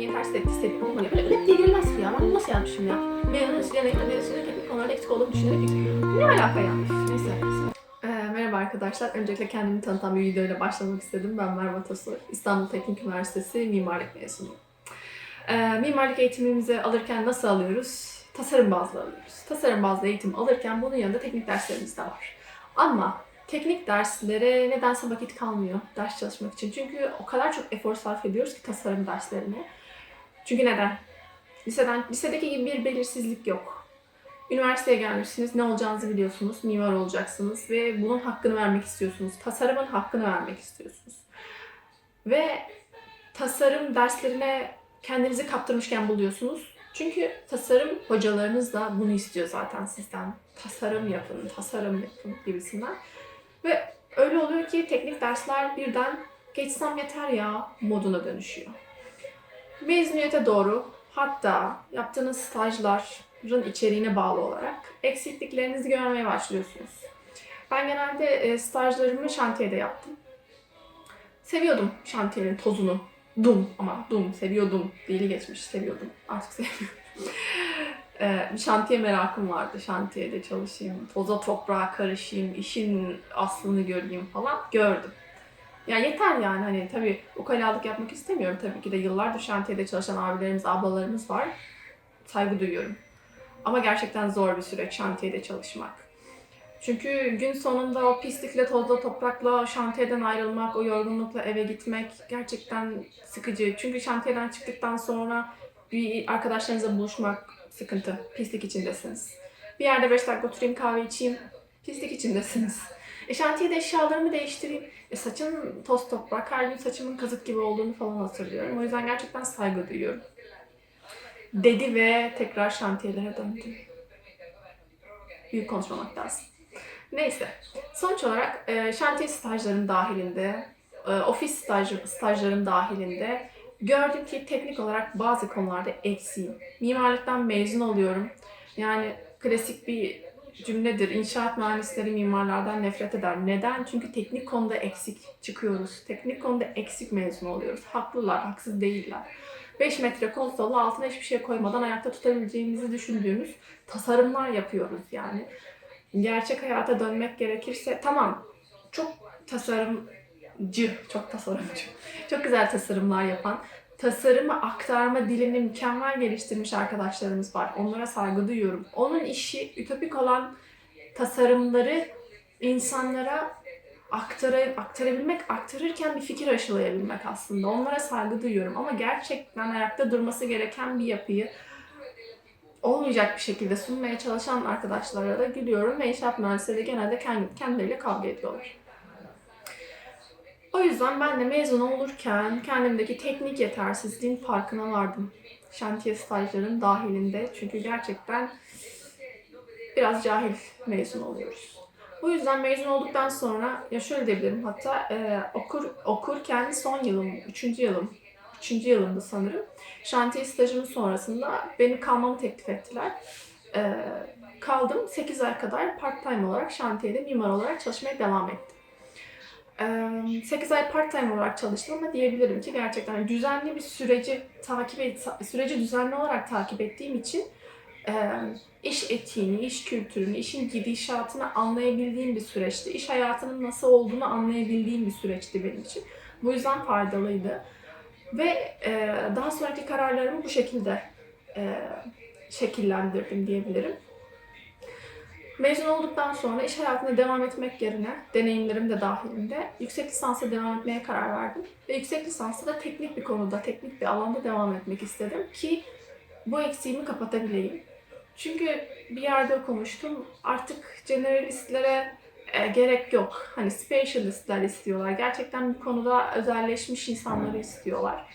kendimi yetersiz hissediyorum. Ama böyle öyle ki ya. Ben bunu nasıl yazmışım ya? Mezun yetenekle mezun teknik konularda eksik olduğumu düşünerek ne alaka ya? Neyse. Ee, merhaba arkadaşlar. Öncelikle kendimi tanıtan bir videoyla başlamak istedim. Ben Merve Tosu. İstanbul Teknik Üniversitesi mimarlık mezunuyum. Ee, mimarlık eğitimimizi alırken nasıl alıyoruz? Tasarım bazlı alıyoruz. Tasarım bazlı eğitim alırken bunun yanında teknik derslerimiz de var. Ama teknik derslere nedense vakit kalmıyor ders çalışmak için. Çünkü o kadar çok efor sarf ediyoruz ki tasarım derslerine. Çünkü neden? Liseden, lisedeki gibi bir belirsizlik yok. Üniversiteye gelmişsiniz, ne olacağınızı biliyorsunuz, mimar olacaksınız ve bunun hakkını vermek istiyorsunuz. Tasarımın hakkını vermek istiyorsunuz. Ve tasarım derslerine kendinizi kaptırmışken buluyorsunuz. Çünkü tasarım hocalarınız da bunu istiyor zaten sizden. Tasarım yapın, tasarım yapın gibisinden. Ve öyle oluyor ki teknik dersler birden geçsem yeter ya moduna dönüşüyor. Mezuniyete doğru hatta yaptığınız stajların içeriğine bağlı olarak eksikliklerinizi görmeye başlıyorsunuz. Ben genelde e, stajlarımı şantiyede yaptım. Seviyordum şantiyenin tozunu. Dum ama dum seviyordum. Dili geçmiş seviyordum. Artık sevmiyorum. Bir şantiye merakım vardı. Şantiyede çalışayım, toza toprağa karışayım, işin aslını göreyim falan. Gördüm. Ya yeter yani hani tabii ukalalık yapmak istemiyorum. Tabii ki de yıllardır şantiyede çalışan abilerimiz, ablalarımız var. Saygı duyuyorum. Ama gerçekten zor bir süreç şantiyede çalışmak. Çünkü gün sonunda o pislikle, tozla, toprakla, şantiyeden ayrılmak, o yorgunlukla eve gitmek gerçekten sıkıcı. Çünkü şantiyeden çıktıktan sonra bir arkadaşlarınızla buluşmak sıkıntı. Pislik içindesiniz. Bir yerde 5 dakika oturayım kahve içeyim. Pislik içindesiniz. E şantiyede eşyalarımı değiştireyim. E saçım toz toprak. Her gün saçımın kazık gibi olduğunu falan hatırlıyorum. O yüzden gerçekten saygı duyuyorum. Dedi ve tekrar şantiyelere döndü. Büyük konuşmamak lazım. Neyse. Sonuç olarak e, şantiye stajlarım dahilinde, e, ofis staj, stajlarım dahilinde gördüm ki teknik olarak bazı konularda eksiğim. Mimarlıktan mezun oluyorum. Yani klasik bir cümledir. İnşaat mühendisleri mimarlardan nefret eder. Neden? Çünkü teknik konuda eksik çıkıyoruz. Teknik konuda eksik mezun oluyoruz. Haklılar, haksız değiller. 5 metre konsolla altına hiçbir şey koymadan ayakta tutabileceğimizi düşündüğümüz tasarımlar yapıyoruz yani. Gerçek hayata dönmek gerekirse tamam çok tasarımcı, çok tasarımcı, çok güzel tasarımlar yapan, tasarımı aktarma dilini mükemmel geliştirmiş arkadaşlarımız var. Onlara saygı duyuyorum. Onun işi ütopik olan tasarımları insanlara aktara, aktarabilmek, aktarırken bir fikir aşılayabilmek aslında. Onlara saygı duyuyorum ama gerçekten ayakta durması gereken bir yapıyı olmayacak bir şekilde sunmaya çalışan arkadaşlara da gülüyorum ve inşaat mühendisleri de genelde kendi, kendileriyle kavga ediyorlar. O yüzden ben de mezun olurken kendimdeki teknik yetersizliğin farkına vardım. Şantiye stajlarının dahilinde. Çünkü gerçekten biraz cahil mezun oluyoruz. Bu yüzden mezun olduktan sonra, ya şöyle diyebilirim hatta e, okur okurken son yılım, üçüncü yılım, üçüncü yılımdı sanırım. Şantiye stajımın sonrasında beni kalmamı teklif ettiler. E, kaldım 8 ay kadar part time olarak şantiyede mimar olarak çalışmaya devam ettim. 8 ay part time olarak çalıştım ama diyebilirim ki gerçekten düzenli bir süreci takip et, süreci düzenli olarak takip ettiğim için iş etiğini, iş kültürünü, işin gidişatını anlayabildiğim bir süreçti. İş hayatının nasıl olduğunu anlayabildiğim bir süreçti benim için. Bu yüzden faydalıydı. Ve daha sonraki kararlarımı bu şekilde şekillendirdim diyebilirim. Mezun olduktan sonra iş hayatına devam etmek yerine, deneyimlerim de dahilinde yüksek lisansa devam etmeye karar verdim. Ve yüksek lisansta da teknik bir konuda, teknik bir alanda devam etmek istedim ki bu eksiğimi kapatabileyim. Çünkü bir yerde okumuştum, artık generalistlere e, gerek yok. Hani specialistler istiyorlar. Gerçekten bir konuda özelleşmiş insanları istiyorlar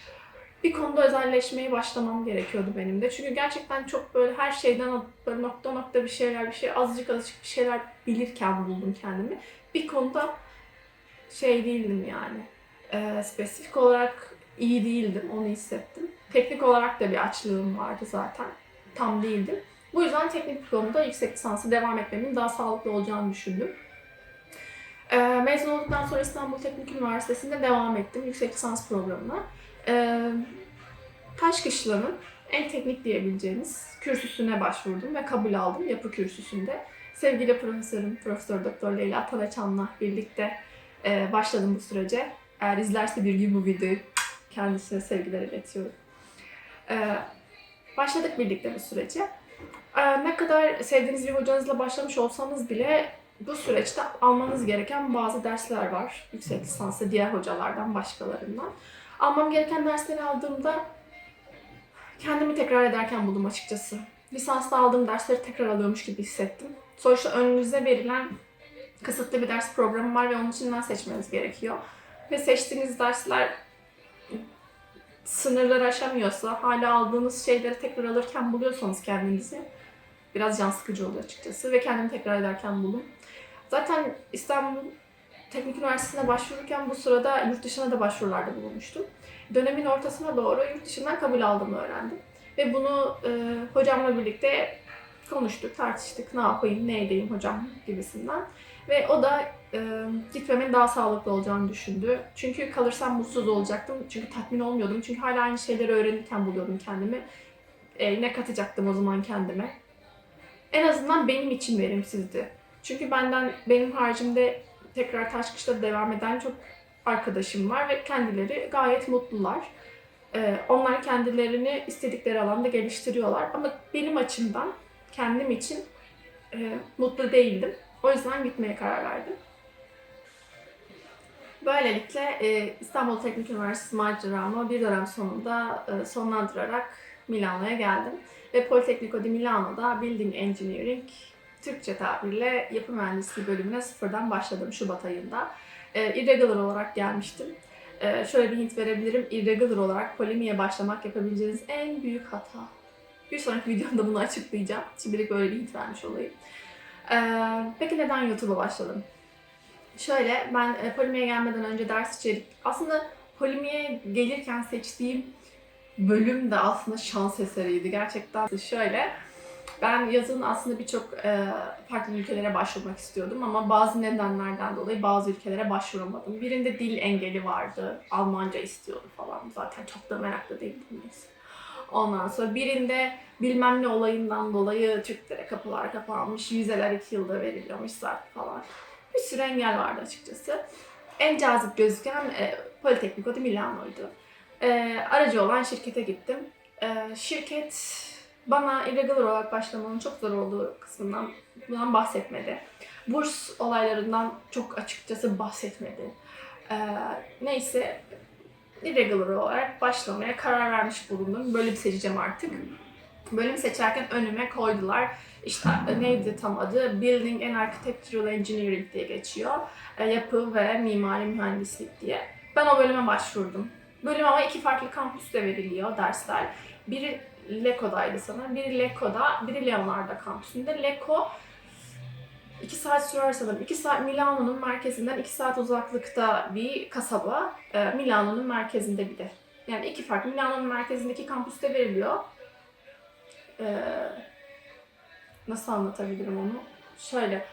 bir konuda özelleşmeye başlamam gerekiyordu benim de. Çünkü gerçekten çok böyle her şeyden böyle nokta nokta bir şeyler, bir şey azıcık azıcık bir şeyler bilirken buldum kendimi. Bir konuda şey değildim yani. E, spesifik olarak iyi değildim, onu hissettim. Teknik olarak da bir açlığım vardı zaten. Tam değildim. Bu yüzden teknik konuda yüksek lisansı devam etmemin daha sağlıklı olacağını düşündüm. E, mezun olduktan sonra İstanbul Teknik Üniversitesi'nde devam ettim yüksek lisans programına. Ee, Taşkışla'nın en teknik diyebileceğimiz kürsüsüne başvurdum ve kabul aldım yapı kürsüsünde. Sevgili profesörüm, Profesör Doktor Leyla Talaçan'la birlikte e, başladım bu sürece. Eğer izlerse bir gün bu videoyu kendisine sevgiler iletiyorum. E, başladık birlikte bu sürece. E, ne kadar sevdiğiniz bir hocanızla başlamış olsanız bile bu süreçte almanız gereken bazı dersler var. Yüksek lisansta diğer hocalardan, başkalarından. Almam gereken dersleri aldığımda kendimi tekrar ederken buldum açıkçası. Lisansta aldığım dersleri tekrar alıyormuş gibi hissettim. Sonuçta önünüze verilen kısıtlı bir ders programı var ve onun içinden seçmeniz gerekiyor. Ve seçtiğiniz dersler sınırları aşamıyorsa, hala aldığınız şeyleri tekrar alırken buluyorsanız kendinizi biraz can sıkıcı oluyor açıkçası ve kendimi tekrar ederken buldum. Zaten İstanbul Teknik Üniversitesi'ne başvururken bu sırada yurt dışına da başvurularda bulunmuştum. Dönemin ortasına doğru yurt dışından kabul aldığımı öğrendim. Ve bunu e, hocamla birlikte konuştuk, tartıştık. Ne yapayım, ne edeyim hocam gibisinden. Ve o da e, gitmemin daha sağlıklı olacağını düşündü. Çünkü kalırsam mutsuz olacaktım. Çünkü tatmin olmuyordum. Çünkü hala aynı şeyleri öğrenirken buluyordum kendimi. E, ne katacaktım o zaman kendime? En azından benim için verimsizdi. Çünkü benden, benim haricimde tekrar Taşkış'ta devam eden çok arkadaşım var ve kendileri gayet mutlular. Ee, onlar kendilerini istedikleri alanda geliştiriyorlar. Ama benim açımdan, kendim için e, mutlu değildim. O yüzden gitmeye karar verdim. Böylelikle e, İstanbul Teknik Üniversitesi maceramı bir dönem sonunda e, sonlandırarak Milano'ya geldim. Ve Politecnico di Milano'da Building Engineering, Türkçe tabirle yapı mühendisliği bölümüne sıfırdan başladım Şubat ayında. E, irregular olarak gelmiştim. E, şöyle bir hint verebilirim. Irregular olarak polimiye başlamak yapabileceğiniz en büyük hata. Bir sonraki videomda bunu açıklayacağım. Şimdilik böyle bir hint vermiş olayım. E, peki neden YouTube'a başladım? Şöyle, ben e, polimiye gelmeden önce ders içerik... Aslında polimiye gelirken seçtiğim bölüm de aslında şans eseriydi. Gerçekten şöyle, ben yazın aslında birçok e, farklı ülkelere başvurmak istiyordum ama bazı nedenlerden dolayı bazı ülkelere başvuramadım. Birinde dil engeli vardı, Almanca istiyordu falan. Zaten çok da meraklı değildim neyse. Ondan sonra birinde bilmem ne olayından dolayı Türklere kapılar kapanmış, vizeler iki yılda veriliyormuş zaten falan. Bir sürü engel vardı açıkçası. En cazip gözüken e, Politecnico di Milano'ydu. E, aracı olan şirkete gittim. E, şirket bana irregular olarak başlamanın çok zor olduğu kısmından bundan bahsetmedi. Burs olaylarından çok açıkçası bahsetmedi. Ee, neyse irregular olarak başlamaya karar vermiş bulundum. Bölüm seçeceğim artık. Bölüm seçerken önüme koydular. İşte neydi tam adı? Building and Architectural Engineering diye geçiyor. E, yapı ve mimari mühendislik diye. Ben o bölüme başvurdum. Bölüm ama iki farklı kampüste veriliyor dersler. Biri Leco'daydı sanırım. Biri Leco'da, biri Leonardo kampüsünde. Leco 2 saat sürer sanırım. 2 saat Milano'nun merkezinden 2 saat uzaklıkta bir kasaba. Ee, Milano'nun merkezinde bir de. Yani iki farklı. Milano'nun merkezindeki kampüste veriliyor. Ee, nasıl anlatabilirim onu? Şöyle.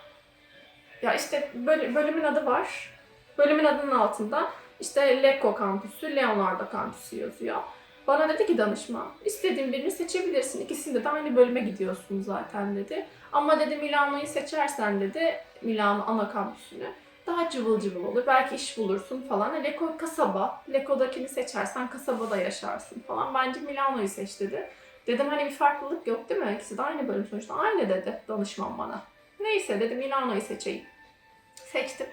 Ya işte böl- bölümün adı var. Bölümün adının altında işte Lecco kampüsü, Leonardo kampüsü yazıyor. Bana dedi ki danışma, istediğin birini seçebilirsin. İkisinde de aynı bölüme gidiyorsun zaten dedi. Ama dedi Milano'yu seçersen dedi, Milano ana kampüsünü daha cıvıl cıvıl olur. Belki iş bulursun falan. Leko kasaba. Leko'dakini seçersen kasabada yaşarsın falan. Bence Milano'yu seç dedi. Dedim hani bir farklılık yok değil mi? İkisi de aynı bölüm sonuçta. Aynı dedi danışman bana. Neyse dedim Milano'yu seçeyim. Seçtim.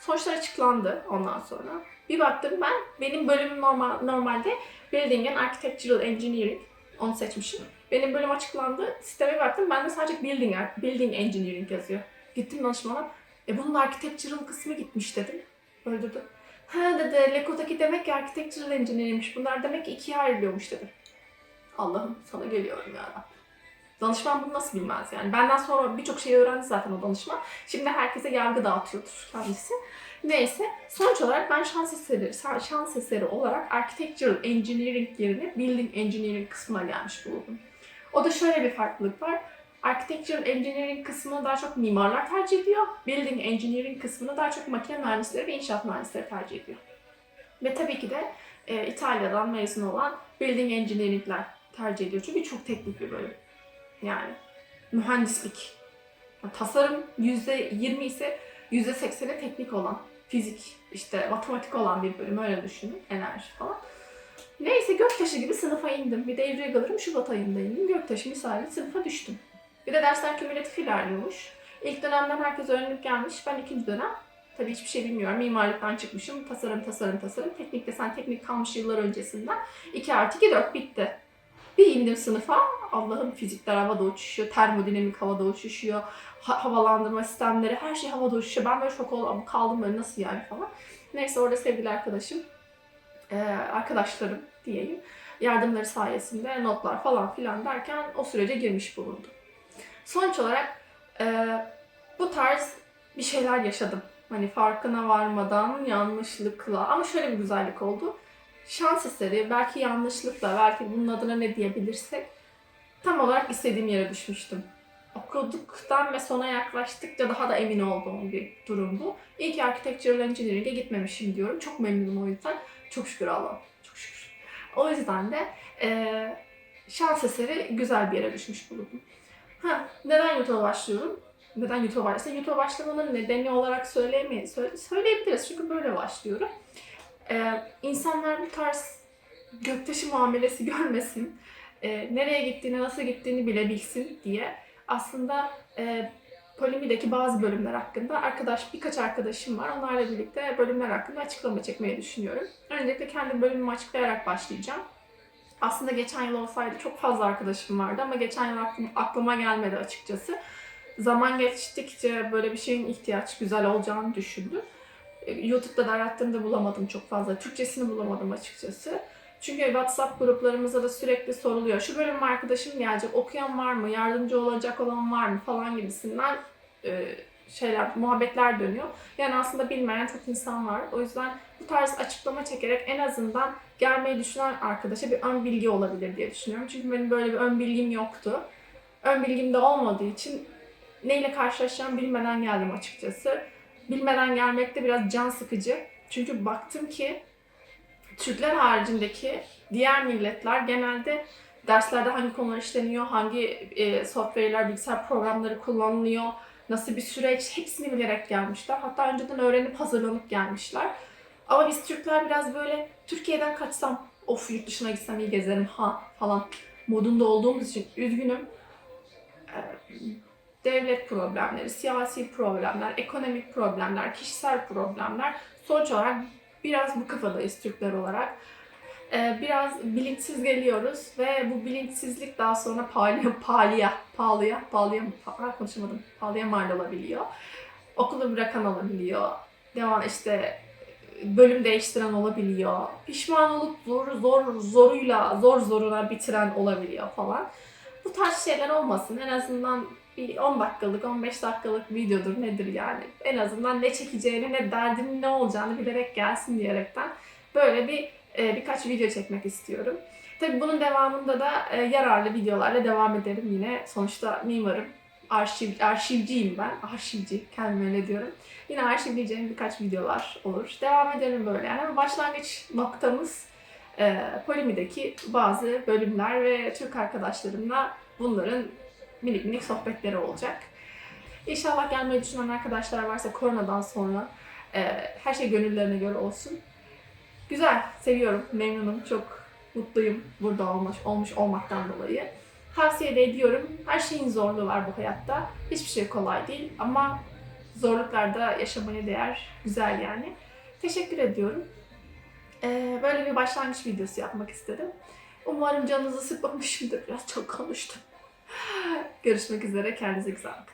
Sonuçlar açıklandı ondan sonra. Bir baktım ben, benim bölümüm normal, normalde Building and Architectural Engineering. Onu seçmişim. Benim bölüm açıklandı. Sisteme baktım. Bende sadece Building, Building Engineering yazıyor. Gittim danışmana. E bunun architectural kısmı gitmiş dedim. Öldürdü. Ha dedi Leko'daki demek ki architectural engineering'miş. Bunlar demek ki ikiye ayrılıyormuş dedim. Allah'ım sana geliyorum ya. Danışman bunu nasıl bilmez yani. Benden sonra birçok şey öğrendi zaten o danışman. Şimdi herkese yargı dağıtıyordur kendisi. Neyse sonuç olarak ben şans eseri, şans eseri olarak Architectural Engineering yerine Building Engineering kısmına gelmiş bulundum. O da şöyle bir farklılık var. Architectural Engineering kısmını daha çok mimarlar tercih ediyor. Building Engineering kısmını daha çok makine mühendisleri ve inşaat mühendisleri tercih ediyor. Ve tabii ki de e, İtalya'dan mezun olan building engineering'ler tercih ediyor. Çünkü çok teknik bir bölüm. Yani mühendislik. Yani tasarım %20 ise %80'i teknik olan, fizik, işte matematik olan bir bölüm öyle düşünün. Enerji falan. Neyse Göktaşı gibi sınıfa indim. Bir de irregular'ım Şubat ayında indim. Göktaşı misali sınıfa düştüm. Bir de dersler kümülatif ilerliyormuş. İlk dönemden herkes öğrenip gelmiş. Ben ikinci dönem tabii hiçbir şey bilmiyorum. Mimarlıktan çıkmışım. Tasarım, tasarım, tasarım. Teknik desen teknik kalmış yıllar öncesinden. 2 artı 2 4 bitti. Bir indim sınıfa. Allah'ım fizikler havada uçuşuyor. Termodinamik havada uçuşuyor. ha- havalandırma sistemleri her şey havada uçuşuyor. Ben böyle şok oldum. Kaldım böyle nasıl yani falan. Neyse orada sevgili arkadaşım, eee, arkadaşlarım diyeyim. Yardımları sayesinde notlar falan filan derken o sürece girmiş bulundum. Sonuç olarak eee, bu tarz bir şeyler yaşadım. Hani farkına varmadan yanlışlıkla ama şöyle bir güzellik oldu. Şans eseri belki yanlışlıkla belki bunun adına ne diyebilirsek tam olarak istediğim yere düşmüştüm. Okuduktan ve sona yaklaştıkça daha da emin olduğum bir durum bu. İyi ki Architectural Engineering'e gitmemişim diyorum. Çok memnunum o yüzden. Çok şükür Allah'ım. Çok şükür. O yüzden de eee, şans eseri güzel bir yere düşmüş bulundum. Ha, neden YouTube'a başlıyorum? Neden YouTube'a başlasın? YouTube'a başlamanın nedeni olarak söyleyemeyiz. Söyle- söyleyebiliriz çünkü böyle başlıyorum. Ee, insanlar bu tarz göktaşı muamelesi görmesin, e, nereye gittiğini, nasıl gittiğini bile bilsin diye aslında e, Polimi'deki bazı bölümler hakkında arkadaş birkaç arkadaşım var. Onlarla birlikte bölümler hakkında açıklama çekmeyi düşünüyorum. Öncelikle kendi bölümümü açıklayarak başlayacağım. Aslında geçen yıl olsaydı çok fazla arkadaşım vardı ama geçen yıl aklım, aklıma gelmedi açıkçası. Zaman geçtikçe böyle bir şeyin ihtiyaç güzel olacağını düşündüm. E, YouTube'da da arattığımda bulamadım çok fazla. Türkçesini bulamadım açıkçası. Çünkü WhatsApp gruplarımızda da sürekli soruluyor. Şu bölüm arkadaşım gelecek, okuyan var mı, yardımcı olacak olan var mı falan gibisinden e, şeyler, muhabbetler dönüyor. Yani aslında bilmeyen çok insan var. O yüzden bu tarz açıklama çekerek en azından gelmeyi düşünen arkadaşa bir ön bilgi olabilir diye düşünüyorum. Çünkü benim böyle bir ön bilgim yoktu. Ön bilgim de olmadığı için neyle karşılaşacağımı bilmeden geldim açıkçası. Bilmeden gelmek de biraz can sıkıcı. Çünkü baktım ki Türkler haricindeki diğer milletler genelde derslerde hangi konular işleniyor, hangi e, software'ler, bilgisayar programları kullanılıyor, nasıl bir süreç hepsini bilerek gelmişler. Hatta önceden öğrenip hazırlanıp gelmişler. Ama biz Türkler biraz böyle Türkiye'den kaçsam, of yurt dışına gitsem iyi gezerim ha falan modunda olduğumuz için üzgünüm. Ee, Devlet problemleri, siyasi problemler, ekonomik problemler, kişisel problemler sonuç olarak biraz bu kafadayız Türkler olarak. Ee, biraz bilinçsiz geliyoruz ve bu bilinçsizlik daha sonra pahalıya, pahalıya, pahalıya, pahalıya, pahalıya konuşamadım, pahalıya mal olabiliyor. Okulu bırakan olabiliyor. Devam işte bölüm değiştiren olabiliyor. Pişman olup zor zor zoruyla zor zoruna bitiren olabiliyor falan. Bu tarz şeyler olmasın. En azından bir 10 dakikalık, 15 dakikalık videodur nedir yani. En azından ne çekeceğini, ne derdinin ne olacağını bilerek gelsin diyerekten böyle bir e, birkaç video çekmek istiyorum. Tabii bunun devamında da e, yararlı videolarla devam ederim yine. Sonuçta mimarım. Arşiv, arşivciyim ben. Arşivci, kendime öyle diyorum. Yine arşivleyeceğim birkaç videolar olur. Devam edelim böyle. Yani ama başlangıç noktamız e, Polimi'deki bazı bölümler ve Türk arkadaşlarımla bunların minik minik sohbetleri olacak. İnşallah gelmeyi düşünen arkadaşlar varsa koronadan sonra e, her şey gönüllerine göre olsun. Güzel, seviyorum, memnunum, çok mutluyum burada olmuş, olmuş olmaktan dolayı. Tavsiye de ediyorum. Her şeyin zorluğu var bu hayatta. Hiçbir şey kolay değil ama zorluklarda yaşamaya değer. Güzel yani. Teşekkür ediyorum. Ee, böyle bir başlangıç videosu yapmak istedim. Umarım canınızı sıkmamışımdır. Biraz çok konuştum. Görüşmek üzere. Kendinize güzel bakın.